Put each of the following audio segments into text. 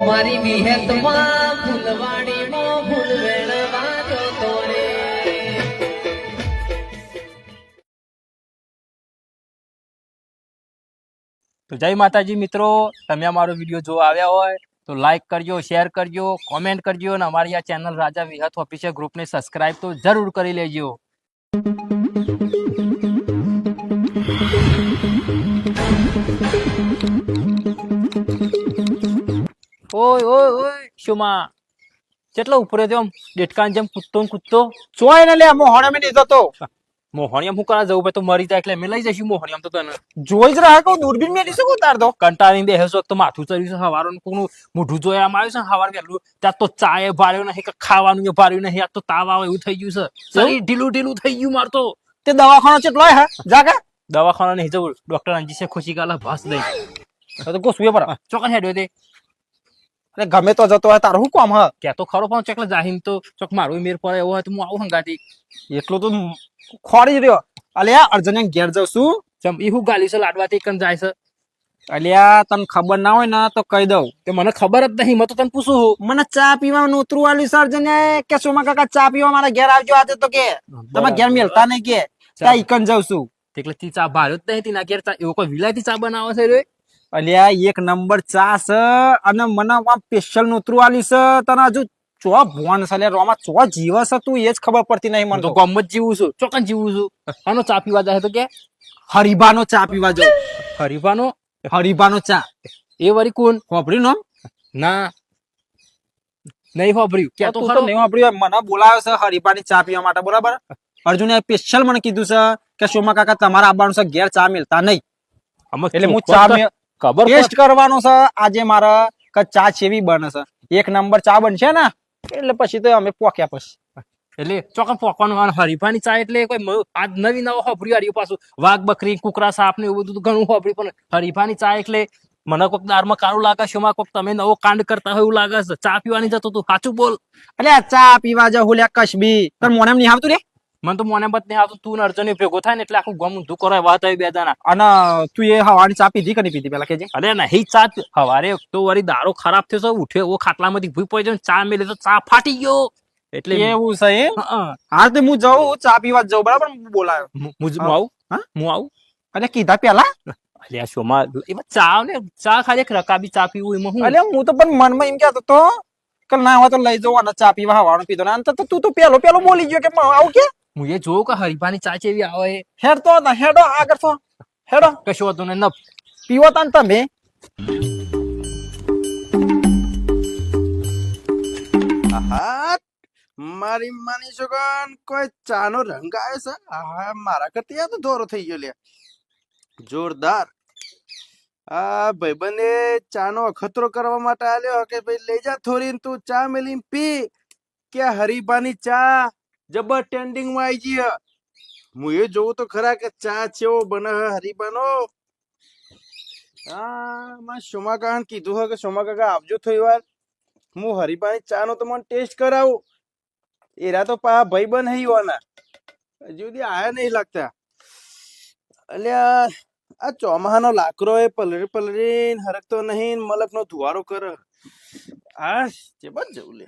મારી વિહેતમાં ફૂલવાડીમાં ફૂલ વેણવા જતો રે તો જય માતાજી મિત્રો, તમે અમારો વીડિયો જોવા આવ્યા હોય તો લાઈક કરજો શેર કરજો કોમેન્ટ કરજો અને અમારી આ ચેનલ રાજા વિહત ઓફિશિયલ ગ્રુપને સબસ્ક્રાઇબ તો જરૂર કરી લેજો. ઓય ઓય ઓય. શુમા કેટલો ઉપરે આમ? ડેટકાન જેમ કૂદતો કૂદતો. ચોય ને લે મોહણે મેં જતો મોહણિયમ હું કરા જવું તો મરી જાય એટલે અમે લઈ જઈશું મોહણિયમ તો તને. જોઈ જ રહ્યા કહું દૂરબીન મેં શું ઉતાર દો. કંટાળી દે છો તો માથું ચડ્યું છે હવારનું કોનું મોઢું જોયામાં આવ્યું છે હવાર વહેલું. ત્યાં તો ચાએ ભાર્યો નહીં કે ખાવાનું એ ભાર્યું નહીં આ તો તાવ આવે એવું થઈ ગયું છે. શરીર ઢીલું ઢીલું થઈ ગયું માર તો. તે દવાખાના ચેટલો હે જાગે દવાખાના નહીં જવું ડોક્ટર અંજી છે ખુશી કાલા ભાસ દઈ. તો ગોસુએ પર. ચોકન હેડ્યો તે. ગમે તો જતો હોય તારું શું કામ હ? કે તો ખરો પણ ચોકલા જાહીન તો ચોક મારું મેર પડે એવો હોય તો હું આવું હંગાતી એટલું તો ખોરી રહ્યો. અલ્યા અર્જન ઘેર જાઉં છું. ચમ એ હું ગાલી છે લાડવાથી કન જાય છે. અલ્યા તને ખબર ના હોય ને તો કહી દઉં. કે મને ખબર જ નહીં મેં તો તને પૂછું હું. મને ચા પીવાનું ઉતરું આલ્યું સર જને કે સોમા કાકા ચા પીવા મારા ઘેર આવજો આજે તો કે. તમે ઘેર મેલતા નહીં કે. ત્યાં ઈકન જાઉં છું. એટલે તી ચા ભાર્યો જ નહીં તેના ઘેર ચા એવો કોઈ વિલાયતી ચા બનાવે છે રે? અલ્યા એક નંબર ચા છે અને મને સ્પેશિયલ નોતરું આલી છે. તને હજુ ચો ભોન છે રોમાં ચો જીવ છે તું એ જ ખબર પડતી નહીં મને તો ગમ જ જીવું છું ચોક્કસ જીવું છું. આનો ચા પીવા જાય તો કે? હરીબાનો ચા પીવા જાઉં. હરીફાનો હરીબાનો ચા. એ વરી કોણ? ખોપરી નો? ના. નહીં વાપર્યું કે તો ખરો. નહીં વાપર્યું મને બોલાવ્યો છે હરીબાની ચા પીવા માટે બરાબર? અર્જુને સ્પેશિયલ મને કીધું છે કે સોમા કાકા તમારા આવવાનું છે ઘેર ચા મિલતા નહીં. એટલે હું ચા ખબર ટેસ્ટ કરવાનો છે. આજે મારે કે ચા ચેવી બને છે? એક નંબર ચા બનશે ને? એટલે પછી તો અમે પોક્યા પછી. એટલે ચોકન પોકવાનું હરીફાની ચા એટલે કોઈ આ નવી નવો હોભરી હાર્યું પાછું વાઘ બકરી કુકરા સાપ ને એવું બધું તો ઘણું હોભરી પણ હરીફાની ચા એટલે મને કોઈક દારમાં કાળું લાગે છે એમાં કોઈક તમે નવો કાંડ કરતા હોય એવું લાગે છે. ચા પીવાની જતો તું. સાચું બોલ. એટલે ચા પીવા જાઉં લ્યા કશબી તને મોને નિહાવતું આવતું રે? મને તો મને બત નહીં આવતું. તું અર્જુન ભેગો થાય ને એટલે આખું ગમ ઊંધું કરો વાત આવી બે દાના અને તું એ હવાની ચા પીધી કે નહીં પીધી પેલા કેજે અરે નહીં ચા હવારે તો વળી દારો ખરાબ થયો છે ઉઠ્યો એવો ખાટલામાંથી ભૂઈ પડી જાય ચા મેલે તો ચા ફાટી ગયો. એટલે એવું છે? હા, તો હું જાઉં ચા પીવા જાઉં બરાબર? બોલાયો. હું. આવું? હા? હું આવું? અને કીધા પેલા? અલ્યા શોમાં એમાં ચા ને ચા ખાલી એક રકાબી ચા પીવું એમાં હું તો પણ મનમાં એમ કહેતો તો કે ના હોય તો લઈ જાઉં અને ચા પીવા હવાનું પીધો ને તું તો પેલો પેલો બોલી ગયો કે આવું કે? હું એ જોઉં કે હરીફાની ચા ચેવી આવે? હેડ તો ના હેડો આગળ તો હેડો. કશો હતું ને ન પીવો તાન તમે. આહા મારી માની છોકન કોઈ ચાનો રંગ આવ્યો છે? આહા મારા કરતી આ તો ધોરો થઈ ગયો લે જોરદાર. આ ભાઈબંધે ચાનો અખતરો કરવા માટે આલ્યો કે ભાઈ લઈ જા થોડી ને તું ચા મેલી પી. કે હરીબાની ચા જબર ટ્રેન્ડિંગમાં આવી ગઈ હું. એ જોઉં તો ખરા કે ચા ચેવો બને હરીબાનો? હા માં સોમા કીધું હે કે સોમાકા કાકા આવજો થોડી વાર. હું નો તમને ટેસ્ટ કરાવું. એરા તો પા બન હઈ હોવાના હજુ સુધી આયા નહીં લાગતા. અલ્યા, આ ચોમાહાનો લાકડો એ પલરી પલરીને હરકતો નહીં મલક નો ધુવારો કર. આ જબર જવું લે?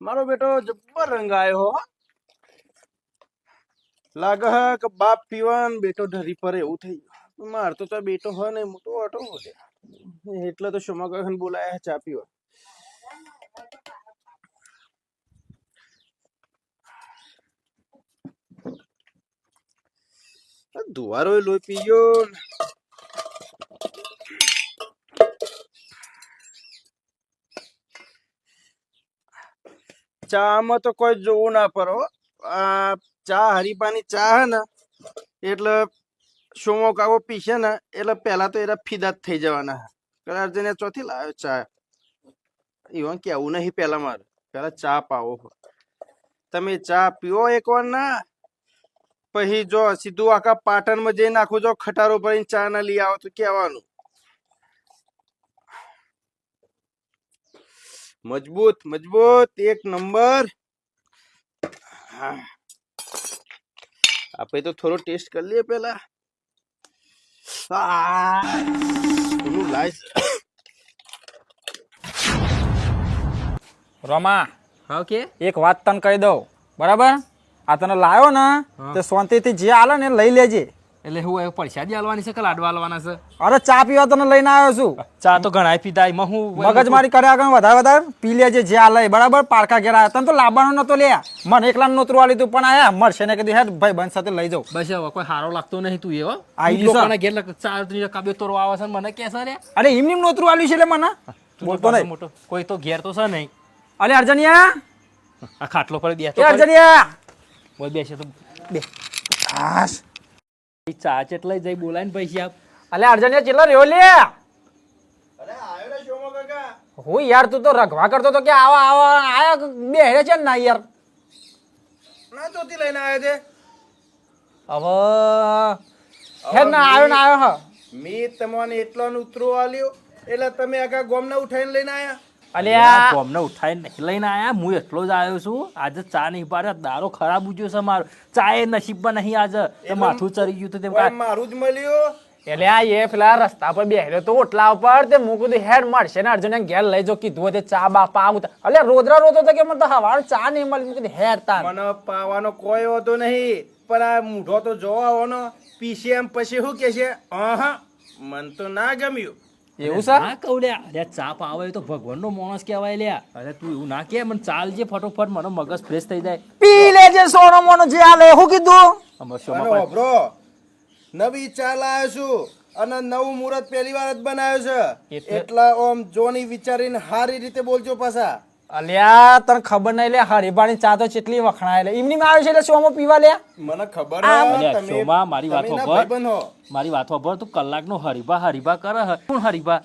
મારો બેટો જબ્બર રંગ આવ્યો હો. લાગે હે કે બાપ પીવાન બેટો ધરી પર એવું થઈ ગયું. માર તો બેટો હોય ને મોટો ઓટો હોય એટલે તો શોમા કાકાને બોલાયા ચા પીવા. ધુવારો લોહી પી ગયો ચામાં તો કોઈ જોવું ના પડો. આ ચા હરીપાની ચા હે ને, એટલે સોમો કાવો પીશે ને, એટલે પહેલાં તો એના ફીદા જ થઈ જવાના કદાચ જઈને ચોથી લાવ્યો ચા. એવું કેવું નહીં પહેલાં મારે. પહેલાં ચા પાવો તમે ચા પીવો એકવાર ના, પછી જો સીધું આખા પાટણમાં જઈને નાખું જો ખટારો ભરીને ચા ના લઈ આવો તો કહેવાનું મજબૂત મજબૂત. એક નંબર. આપણે તો થોડો ટેસ્ટ કરી લઈએ પેલા રોમા ઓકે. એક વાત તને કહી દઉં. બરાબર? આ તને લાવ્યો ને તે શાંતિથી જે આલે ને લઈ લેજે. એટલે હું એ પરસાદી આલવાની છે કે લાડવા આલવાના છે? અરે ચા પીવા તને લઈને આવ્યો છું. ચા તો ઘણા પીતા એમાં હું મગજ મારી કર્યા આગળ વધારે વધારે. પી લેજે જે આ લઈ બરાબર? પારકા ઘેર આવ્યા. તને તો લાંબાનો નતો લે મને એકલા નોતરું આ લીધું પણ આયા. મળશે ને કીધું હેડ ભાઈ બંધ સાથે લઈ જાઉં. બસ હવે કોઈ હારો લાગતો નહીં તું એવો. આઈ લોકોના ઘેર ચા કાબે તોરવા આવે છે મને કે છે રે અરે એમની નોતરું આલ્યું છે એટલે મને. બોલતો નહીં મોટો કોઈ તો ઘેર તો છે નહીં. અરે અર્જનિયા. આ ખાટલો પર બેસતો અર્જનિયા. બોલ બેસે તો. બે. આશ. ચા ચેટલે જઈ બોલાય ને પૈસા આપ અલે અર્જનિયા ચેટલો રહ્યો લે? અરે આવ્યો ને શોમો કાકા. હું યાર તું તો રખવા કરતો તો કે આવા આવા આયા બે હેડે છે ને ના યાર? ના ચોથી લઈને આવ્યો છે. હવે હે ના આવ્યો ના આવ્યો હ. મેં તમને એટલો ને ઉતરો આલ્યો એટલે તમે આખા ગોમને ઉઠાઈને લઈને આવ્યા અલ્યા બોમને ઉઠાઈને નહીં લઈને આયા હું એટલો જ આવ્યો છું. આજે ચા નહીં પાડે દારો ખરાબ ઉજ્યો છે મારો. ચા એ નસીબમાં નહીં આજે. તે માથું ચરી ગયું તો તેમ મારું જ મળ્યું. એટલે આ એ પેલા રસ્તા પર બેહેલો તો ઓટલા ઉપર તે મૂકું તો હેડ મળશે ને અર્જુન ઘેર લઈ જો કીધું તે ચા બા આવું એટલે રોદરા રોતો તો કે મને તો હવાર ચા નહીં મળી. મૂકી હેડ તાર. મને પાવાનો કોઈ હોતો નહીં પણ આ મૂઢો તો જોવા હોનો પીસે એમ પછી શું કે છે અહ મન તો ના ગમ્યું. એવું સર ના કહું લ્યા. અરે ચા પાવે તો ભગવાનનો માણસ કહેવાય લ્યા. અરે તું એવું ના કે મને ચાલજે ફટોફટ મને મગજ ફ્રેશ થઈ જાય. પી લેજે સોનો મોનો જે આલે હું કીધું? અમર હોભળો નવી ચાલ આવ્યો છું અને નવું મુહૂર્ત પહેલી વાર જ બનાવ્યો છે. એટલા ઓમ જોની વિચારીને સારી રીતે બોલજો પાછા. અલ્યા તને ખબર નહીં લે હરિભાની ચા તો કેટલી વખણાય લે. ઇમની માં આવે છે એટલે શોમાં પીવા લે. મને ખબર શોમા, મારી વાતો ના હો. મારી વાતો પર તું કલાકનો હરીભા હરીભા કરે કોણ હરીભા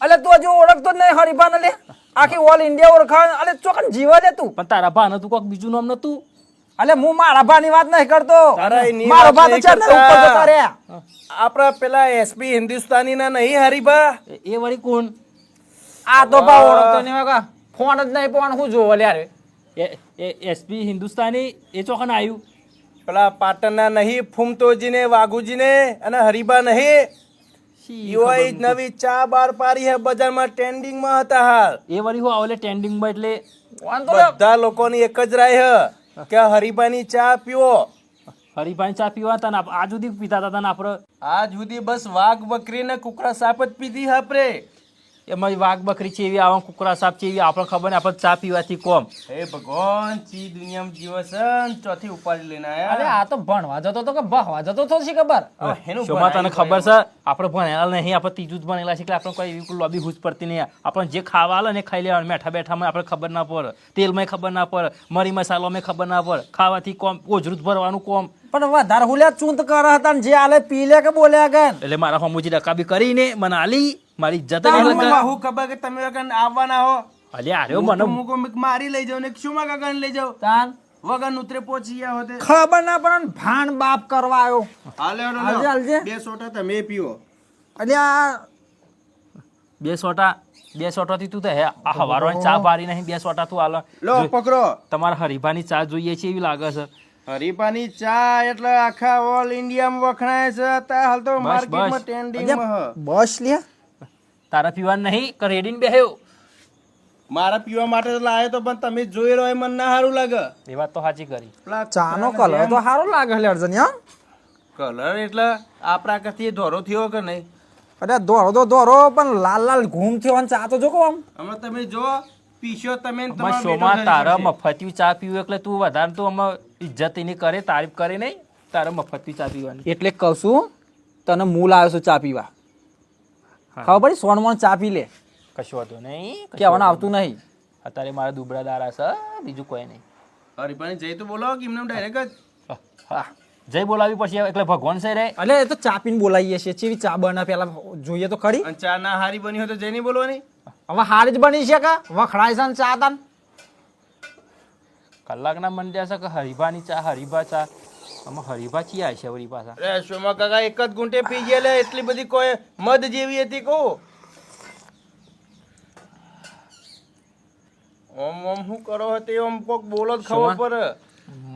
અલે તું હજુ ઓળખતો જ નહીં હરિભા ને લે. આખી ઓલ ઇન્ડિયા ઓળખાણ. અલે ચોકન જીવા દે તું. પણ તારા ભા તું કોક બીજું નામ નતું? અલે હું મારા ભાની વાત નહીં કરતો. મારો ભા તો ને ઉપર. જતા રહ્યા. આપણા પેલા એસપી હિન્દુસ્તાની ના નહીં હરીભા એ- વળી કોણ? આ તો ભા ઓળખતો નહીં ફોન જ નહીં પણ હું જોવો લ્યારે એ એ એસપી હિન્દુસ્તાની એ ચોખન આવ્યું પેલા પાટણના નહીં ફૂમતોજીને વાઘુજીને અને હરીબા નહીં. નતું. નવી ચા બાર પારી હે બજારમાં ટ્રેન્ડિંગમાં હતા હાલ. એ વળી હું આવલે ટ્રેન્ડિંગમાં એટલે વાંધો બધા લોકોની એક જ રાય હે કે હરીબાની ચા પીવો. હરીભાઈ ચા પીવા તને આજ સુધી પીતા હતા ને આપણે આજ સુધી બસ વાઘ બકરી ને કુકરા સાપ જ પીધી આપરે એમાં વાઘ બકરી છે એવી આવા કુકરા સાપ છે એવી આપણે ખબર ને આપણે ચા પીવાથી કોમ. હે ભગવાન ચી દુનિયામાં જીવે છે ચોથી ઉપાડી લઈને અરે આ તો ભણવા જતો તો કે ભણવા જતો તો છે ખબર. એનું શોમાં તને ખબર છે? આપણે ભણેલા નહીં આપણે ત્રીજું જ ભણેલા છે એટલે આપણે કોઈ એવી લોબી હુજ પડતી નહીં. આપણે જે ખાવા આલે ને ખાઈ લેવાનું. બેઠા બેઠામાં આપણે ખબર ના પડે. તેલમાં ખબર ના પડે. મરી મસાલામાં ખબર ના પડે. ખાવાથી કોમ ઓજરું જ ભરવાનું કોમ. પણ વધારે હુલ્યા ચૂંત કરે હતા જે આલે પી લે કે બોલ્યા ગન. એટલે મારા હમુજી ડકાબી કરીને મને આલી. મારી ઇજ્જત હું ખબર કે તમે વગર આવવાના હો. અલે આર્યો મને મારી લઈ જાવ ને શુંમાં કાકા લઈ જાવ તાન વગર ઉતરે પહોંચી ગયા હોતે. ખબર ના પડે ને ભાણ બાપ કરવા આવ્યો. હાલે હાલે હાલે. બે સોટા તમે પીઓ. આ બે સોટા બે સોટાથી તું તો હે આ હવારવાની ચા પારી નહીં બે સોટા તું આલો. લો પકડો. તમારા હરીભાની ચા જોઈએ છે એવી લાગે છે. હરીપાની ચા એટલે આખા ઓલ ઇન્ડિયામાં વખણાય છે અત્યારે હાલ તો માર્કેટમાં. ટ્રેન્ડિંગમાં બસ લે તારા પીવાનું નહીં કે રેડીને બેહ્યો મારા પીવા માટે તો લાયો તો પણ તમે જોઈ રહ્યો એ મને ના સારું લાગે. એ વાત તો સાચી કરી. પેલા ચાનો કલર તો સારો લાગે એટલે અર્જન હા. કલર એટલે આપણા કથી ધોરો થયો કે નહીં? અરે દોરો તો ધોરો પણ લાલ લાલ ઘૂમ થયો અને ચા તો જો કહો આમ તમે જો પીશો તમે શોમાં તારા મફતી ચા પીવું એટલે તું વધારે તું આમાં ઇજ્જત એની કરે તારીફ કરે નહીં તારા મફતી ચા પીવાની. એટલે કહું છું તને મૂળ આવ્યો છું ચા પીવા. ખબર પડી? સોન મોન ચા પી લે. કશું હતું નહીં કહેવાનું આવતું નહીં. અત્યારે મારા દુબળા દારા છે બીજું કોઈ નહીં. અરે પણ જય તો બોલાવો કે એમને ડાયરેક્ટ જ. હા. જય બોલાવી પછી એટલે ભગવાન છે રે. એટલે એ તો ચા પીને બોલાવીએ છીએ. ચેવી ચા બના પેલા જોઈએ તો ખરી. અને ચા ના હારી બની હોય તો જય નહીં બોલવાની? હવે હારી જ બની છે કે? વખડાય છે ને ચા તાન? કલાકના મન છે કે હરીભાની ચા હરીભા ચા? આમાં છીએ આ છે વળી પાછા. અરે સોમા કાકા એક જ ગુંટે પી ગયા લે એટલી બધી કોઈ મદ જેવી હતી કહું. ઓમ ઓમ હું કરો હતી ઓમ કોક બોલો જ ખબર પર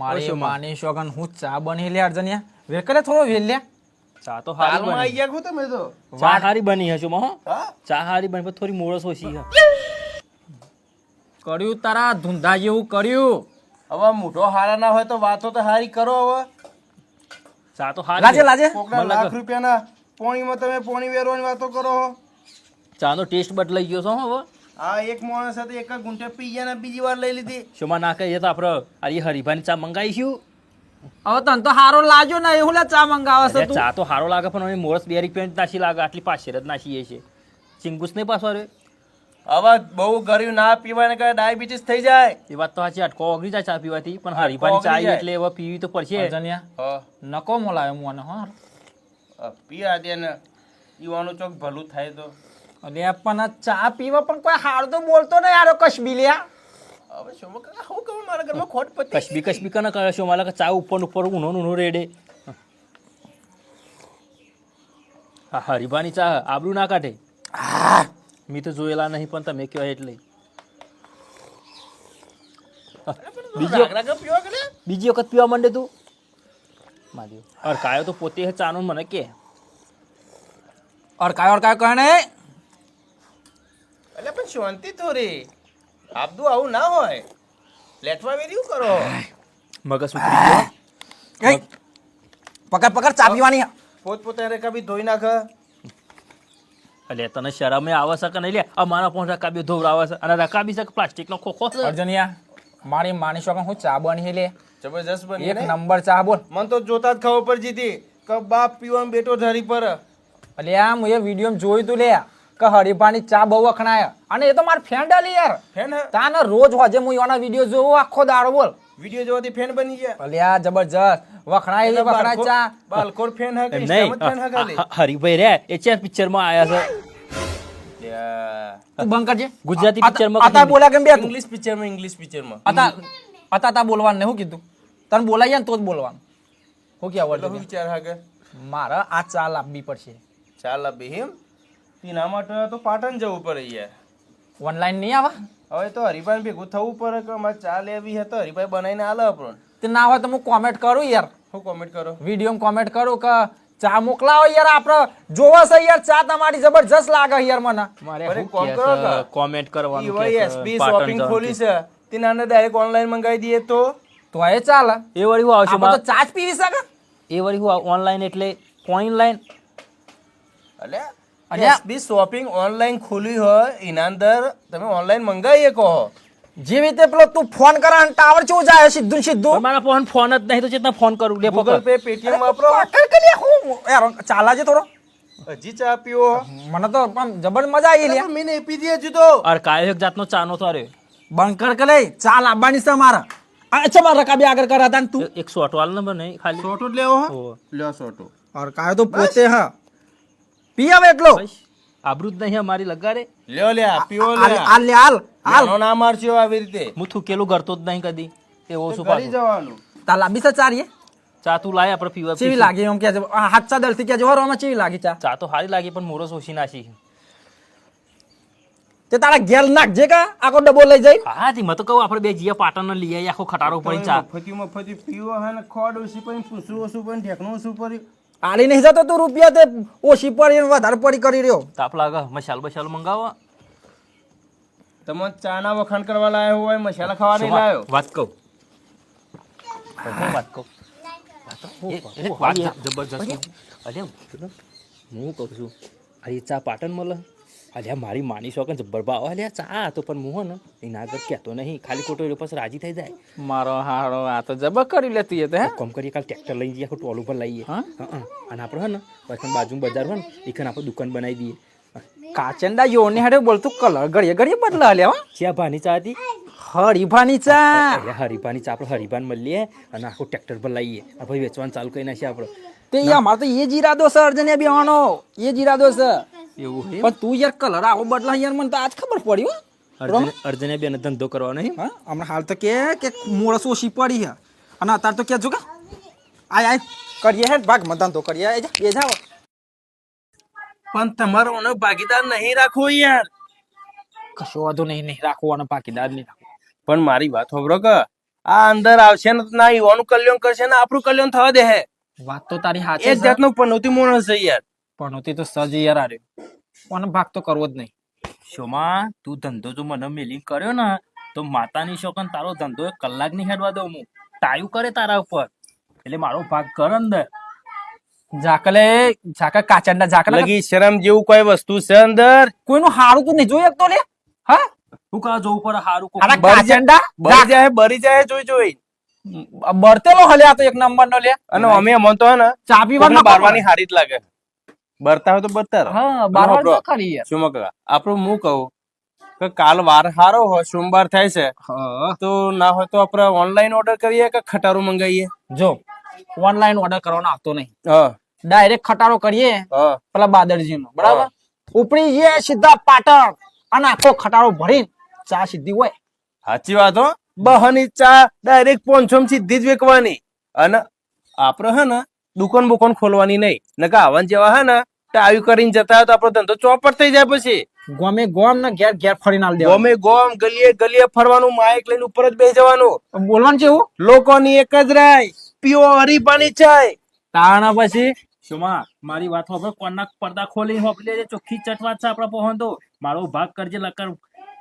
મારી માની શોગન હું ચા બની લે અર્જન્યા? વેકલે થોડો વેલ લે. ચા તો હારી આવી ગયા તમે તો? ચા હારી બની હશે મો ચા હારી બની પણ થોડી મોળસ ઓછી છે કર્યું તારા ધુંધા જેવું કર્યું. હવે મોટો હારા ના હોય તો વાતો તો હારી કરો હવે. ચા તો હારી લાજે લાજે? કોકના લાખ લાગે. રૂપિયાના પોણીમાં તમે પોણી વેરવાની વાતો કરો હો. ચાનો ટેસ્ટ બદલાઈ ગયો છો હવે? આ એક માણસ સાથે એક ગુંઠે પી ગયા ને બીજી વાર લઈ લીધી. શોમાં ના કહીએ તો આપણે આ હરીભાની ચા મંગાવીશું. હવે તને તો હારો લાગ્યો ને એવું લે ચા મંગાવે છે ચા તો સારો લાગે પણ મોરસ બે રૂપિયા નાસી લાગે આટલી પાછળ જ નાસી છે ચિંગુસ નહીં પાછો રે હવે બહુ ગરીબ ના પીવાને કારણે ડાયાબિટીસ થઈ જાય. એ વાત તો સાચી અટકો ઓગળી જાય ચા પીવાથી. પણ હરીભાની ચા એટલે હવે પીવી તો પડશે. અજન્યા નકો મોલાયો મને હા. પીવા દે ને પીવાનું ચોક ભલું થાય તો. અલે પણ ચા પીવા પણ કોઈ હાર તો બોલતો નહીં યાર કશબી લ્યા હવે શું હું કહું મારા ઘરમાં ખોટ પતી કશબી કશબી કને કરે છો મારા ચા ઉપર ઉપર ઉનો ઉનો રેડે. હા હરીભાની ચા આબરું ના કાઢે. મેં તો જોયેલા નહીં પણ તમે કયો એટલે બીજી વખત- પીવા કે લે? બીજી વખત પીવા માંડે તું મારી અર કાયો તો પોતે ચાનો મને કે અડકાયો અડકાયો કહે એટલે પણ શાંતિ થોડી આપદું આવું ના હોય. લેટવા વેર્યું કરો? મગજ ઉતરી ગયો. પકડ પકડ ચા પીવાની. પોત પોતાને કભી ધોઈ નાખ. એટલે તને શરમે આવે છે કે નહીં લે? અમારા પણ રકાબી ધોવરાવે છે. અને રકાબી છે પ્લાસ્ટિકનો ખોખો? છે અર્જનિયા મારી માની શકો હું ચા બની લે. જબરજસ્ત બની એક નંબર ચા બોલ. મન તો જોતા જ ખબર પર જીતી કે બાપ પીવાનો બેટો ધરી પર. અલે આ મેં વીડિયો જોયું તું લે કે હરીફાની ચા બહુ વખણાય. અને એ તો માર ફ્રેન્ડ અલી યાર. ફેન તાને રોજ હોજે હું એના વીડિયો જોઉં આખો દાડો બોલ. વીડિયો જોવાથી ફેન બની ગયા. અલે જબરજસ્ત. વખણાય વખણાય ચા. બાલકોર ફેન હા કે એમ ઇસ્લામ નહીં. જ ફેન હા ખાલી હરીભાઈ રે એ ચેન પિક્ચરમાં આયા છે. તું બંધ કરજે. ગુજરાતી પિક્ચરમાં આતા બોલા કેમ બે ઇંગ્લિશ ઇંગ્લિશ પિક્ચરમાં ઇંગ્લિશ પિક્ચરમાં આતા આતા તા બોલવાનું ને શું કીધું? તને બોલાય ને તો જ બોલવાનું. હું કે આવડતું વિચાર હા કે મારે આ ચા લાવવી પડશે. ચા આ બેહીમ તેના માટે તો પાટણ જવું પડે યાર. ઓનલાઈન નહીં આવે? હવે તો હરિભાઈ ભેગું થવું પડે કે મારે ચા લેવી હે તો હરિભાઈ બનાવીને આલે આપણને. તે ના હોય તો હું કોમેન્ટ કરું યાર. હું કોમેન્ટ કરો? વીડિયો કોમેન્ટ કરું કે ચા મોકલાવો યાર આપણે જોવો છે યાર ચા તમારી જબરજસ્ત લાગે યાર મને. મારે કહે કરો કોમેન્ટ કરવાનું કે એસબી શોપિંગ ખોલી છે. છે નાને ડાયરેક્ટ ઓનલાઈન મંગાવી દઈએ તો? તો એ ચાલે. એ વળી હું આવશે તો ચા જ પીવી શકે એ વળી હું ઓનલાઈન એટલે ઓનલાઈન એટલે અને- એસબી શોપિંગ ઓનલાઈન ખુલી હોય એના અંદર તમે ઓનલાઈન મંગાવીએ કહો જેવી રીતે પેલો તું ફોન કર અને ટાવર ચો જાય સીધું સીધું. મારા ફોન ફોન જ નહીં તો ચેતના ફોન કરું? લે ગૂગલ પે પેટીએમ વાપરો. પકડ કે લે, હું? યાર ચાલાજે થોડો. હજી ચા પીઓ મને તો આમ જબર મજા આવી લે. મેં પી દે હજુ તો અરે કાયો એક જાતનો ચાનો નો તારે બંકર કે લે ચા લાવવાની છે મારા. અચ્છા મારા રકાબી આગળ કરા હતા તું. એક શોટ વાળો નંબર નહીં ખાલી. શોટ લેવો હો. લ્યો શોટ. અર કાયો તો પોતે હા. પી આવે એટલો બસ. નહીં અમારી લગારે લ્યો લે પીઓ લે. હાલ લે હાલ હાલ. ના મારશો આવી રીતે. હું થૂકેલું કરતો જ નહીં કદી. એ ઓછું ઘરે જવાનું. તા લાંબી છે ચારીએ ચા તું લાય આપણે પીવા ચેવી. લાગી એમ કે હાચા દલથી કે જોરો આમાં ચેવી લાગી ચા? ચા તો સારી લાગી પણ મોરસ ઓછી નાસી તે તારા નાખ જે કા આખો ડબો લઈ જઈ. હા તી મેં તો કહું આપણે બે જીયા પાટણ લઈ આવીએ આખો ખટારો પડી ચા. મફતી મફતી પીવો હે ને ખોડ ઉસી પણ પૂછવું ઉસું પણ ઢેકણું ઉસું પડ્યું આલી નહીં જતો તું રૂપિયા તે ઓછી પડી ને વધારે પડી કરી રહ્યો. તાપ લાગે મસાલ બસાલ મંગાવો. તમે ચાના વખાણ કરવા લાયો હોય મસાલા ખાવા નહીં લાયો? વાત કહું? વાત કહું? જબરજસ્ત અરે હું કહું છું અરે ચા પાટણ મળે? અલ્યા મારી માની શોખ જબ્બર ભાવ અલ્યા ચા હતો પણ હું ને એના આગળ કહેતો નહીં ખાલી ખોટો એ પછી રાજી થઈ જાય. મારો હારો આ તો જબર કરી લેતી હે? કોમ કરીએ કાલ ટ્રેક્ટર લઈ જઈએ ટોલ ઉપર લઈએ હા? અને આપણે હે ને પછી બાજુ બજાર હોય ને એ આપણે દુકાન બનાવી દઈએ. કાચંડા યોને હાડે બોલતું કલર ઘડીએ ઘડીએ બદલા લે હા. જ્યાં ભાની ચા હતી? હરીફાની ચા. હરીભાની ચા આપણે હરીફાન મળીએ અને આખું ટ્રેક્ટર પર લઈએ આ ભાઈ વેચવાનું ચાલુ કરી નાખીએ આપણે. તે યાર મારે તો એ જ ઈરાદો છે અર્જને બેવાનો. એ જ ઈરાદો છે. એવું પણ તું યાર કલર આવો બદલા યાર મને તો આજ ખબર પડી હો. અર્જુન અર્જુને બેન ધંધો કરવાનો હે? હા હમણાં હાલ તો કે કે મોળસ ઓછી પડી હે. અને અત્યારે તો કે જો કે આય આય કરીએ હે ભાગમાં ધંધો કરીએ. આય જા એ જાવ પણ તમારો ઓનો ભાગીદાર નહીં રાખો યાર. કશો વાંધો નહીં નહીં અને ભાગીદાર નહીં રાખો પણ મારી વાત હોબરો કે આ અંદર આવશે ને ના ઈવાનું કલ્યાણ કરશે ને આપણું કલ્યાણ થવા દે હે. વાત તો તારી એક સાચી છે. જાતનો પનોતી મોણસ છે યાર. પણ તો સજ યાર આર્યો પણ ભાગ તો કરવો જ નહીં. શોમાં તું ધંધો જો મને મેલી કર્યો ને તો માતાની શોકન તારો ધંધો એક કલાક નહીં હેડવા દઉં હું. ટાયું કરે તારા ઉપર. એટલે મારો ભાગ કર અંદર. ઝાકલે ઝાકા કાચંડા ઝાકલે લગી શરમ જેવું કોઈ વસ્તુ છે અંદર? કોઈનું હારું તું નહીં જોઈ શકતો લે? હા? તું કા જોવું પડે હારું કોઈ કાચંડા બરી જાય બરી જાય જોઈ જોઈ. બરતેલો હલે આ તો એક નંબર નો લે. અને અમે અમન તો હે ને ચાપી કોકને બારવાની હારી જ લાગે. બરતા હોય તો બરતા હા બારવાનું બરો. તો ખરી યાર. શું મકા આપણું હું કહું કે કાલ વાર હારો હોય સોમવાર થાય છે. તો ના હોય તો આપણે ઓનલાઈન ઓર્ડર કરીએ કે ખટારો મંગાવીએ? જો ઓનલાઈન ઓર્ડર કરવાનો આવતો નહીં. હા. ડાયરેક્ટ ખટારો કરીએ હા. પેલા બાદરજી નો બરાબર? ઉપડી જઈએ સીધા પાટણ. અને આખો ખટારો ભરીને ચા સીધી હોય. સાચી વાત હો. બહાની ચા ડાયરેક્ટ પોંચો સીધી જ વેકવાની. અને આપણે હે ને દુકાન બુકાન ખોલવાની નહીં. નકા આવન જેવા હે ને આવી કરીને જતા હોય તો આપણો ધંધો ચોપટ થઈ જાય પછી. ગમે ગોમ ને ઘેર ઘેર ફરીને આલ દેવા ગોમે ગોમ ગલીએ ગલીએ ફરવાનું માઇક લઈને ઉપર જ બેસી જવાનું. બોલવાનું છે એવું? લોકોની એક જ રાય પીઓ હરીપાની ચાય. તાણા પછી? શુમા મારી વાત હોભળ કોના પડદા ખોલી હોપલી લેજે ચોખ્ખી ચટવાત છે આપણા પહોંચ તો મારો ભાગ કરજે લકર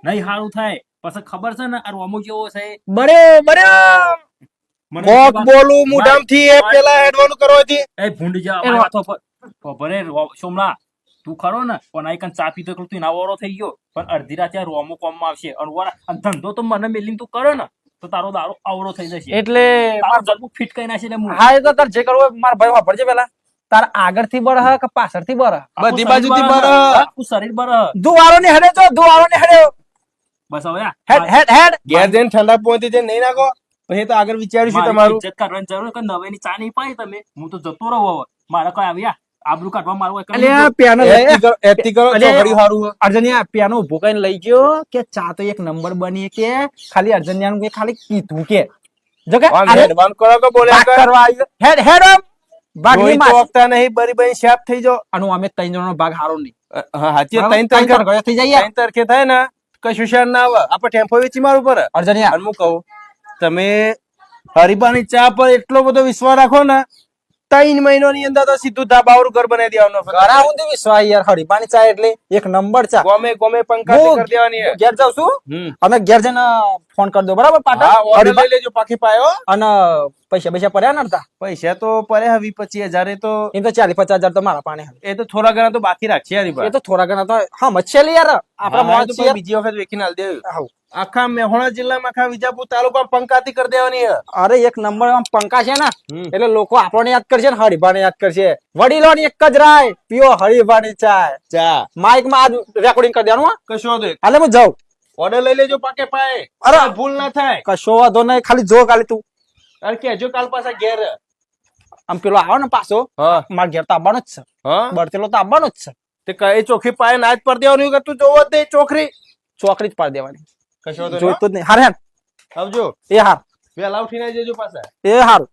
નહીં હારું થાય. પછી ખબર છે ને આ રોમો જેવો છે? બરે બરે કેવા- બોલું મુઢામથી એ પેલા હેડવાનું કરવાથી એ ભૂંડ જા વાતો પર ખબરે સોમલા તું ખરો ને? પણ આ કન ચા પીતો એકલો તું એના વાળો થઈ ગયો. પણ અડધી રાતે આ રોમો કોમમાં આવશે. અને ધંધો તો મને મેલીને તું કરે ને તો તારો દારો અવરો થઈ જશે. એટલે તારો જગું ફિટ કરી નાખી એટલે હા એ તો તાર જે કરવું મારા ભાઈ વાપરજે પેલા. તાર આગળથી બરહ કે પાછળથી થી બરહ બધી બાજુ થી બરહ. આખું શરીર બરહ. દુવારો ને હડે જો દુવારો ને હડે. બસ હવે હેડ હેડ હેડ. ઘેર જઈને ઠંડા પહોંચી જઈને નહીં નાખો. પછી તો આગળ વિચાર્યું છે તમારું. ઇજ્જત કરવાની જરૂર નથી. નવાઈની ચા નહીં પાડી તમે? હું તો જતો રહું હવે. મારે કઈ આવ્યા આબરૂ કાઢવા મારું કઈ કરવું અલ્યા પેનો એથી કરો કરો ચોકડી હારું અર્જનિયા પેનો ઊભો કરીને લઈ ગયો કે ચા તો એક નંબર બની કે ખાલી અર્જનિયા નું ખાલી કીધું કે. જો કે અરે કરો કે બોલ્યા કરવા આવ્યો હેડ હેડ આમ. બાકી માં તો વખતા નહીં બરી બરી શાપ થઈ જો આનું અમે ત્રણ જણનો ભાગ હારો નહીં. હા હાચી ત્રણ ત્રણ તારીખે તારીખે થઈ જાય. ત્રણ તરખે થાય ને કશું શેર ના આવે. આપણે ટેમ્પો વેચી મારું પર અર્જનિયા. હું કહું તમે હરિબાની ચા પર એટલો બધો વિશ્વાસ રાખો ને ત્રણ મહિનાની અંદર તો સીધું ધાબાવાળું ઘર બનાવી દેવાનું હું દેવી સ્વાય યાર પાણી ચા એટલે એક નંબર ચા. ગોમે ગોમે પંખા કરી દેવાની ઘેર જાઉં છું? અને ઘેર જઈને ફોન કરી દો બરાબર હા પાટા લઈ લેજો પાખી પાયો. અને પૈસા પૈસા પડ્યા ને અડધા પૈસા તો પડ્યા હવે પચીસ હજાર એ તો એ તો ચાલીસ પચાસ હજાર તો મારા પાને એ તો થોડા ઘણા તો બાકી રાખશે યાર એ તો થોડા ઘણા તો હા મચ્છે લે યાર. આપડા હા, મોજ છે બીજી વખત વેચીને આલી દેવું. આખા મેહોણા જિલ્લામાં આખા વિજાપુર તાલુકામાં પંકાતી કરી દેવાની અરે એક નંબર આમ પંકા છે ને? એટલે લોકો આપણને યાદ કરશે ને હરિભાને યાદ કરશે. વડીલોની એક જ રાય પીઓ હરિભાની ચાય. ચા. માઇકમાં આજ રેકોર્ડિંગ કરી દેવાનું હો. કશો દે હાલે હું જાઉં. ઓર્ડર લઈ લેજો પાકે પાયે. અરે. ભૂલ ના થાય. કશો વાંધો નહીં ખાલી જો ખાલી તું. અરે કેજો કાલ પાછા ઘેર. આમ પેલો આવો ને પાછો. મારા ઘેર તો આવવાનો જ છે. હા? બરતેલો તો આવવાનો જ છે. તે કઈ ચોખી પાય ના જ પર દેવાનું કે તું જોવો જ નહીં ચોખરી? ચોકડી જ પાડી દેવાની. કશો તો જોઈતું જ નહીં. હાર હેડ આવજો. એ હાર. વેલા ઉઠીને જજો પાછા. એ હારું.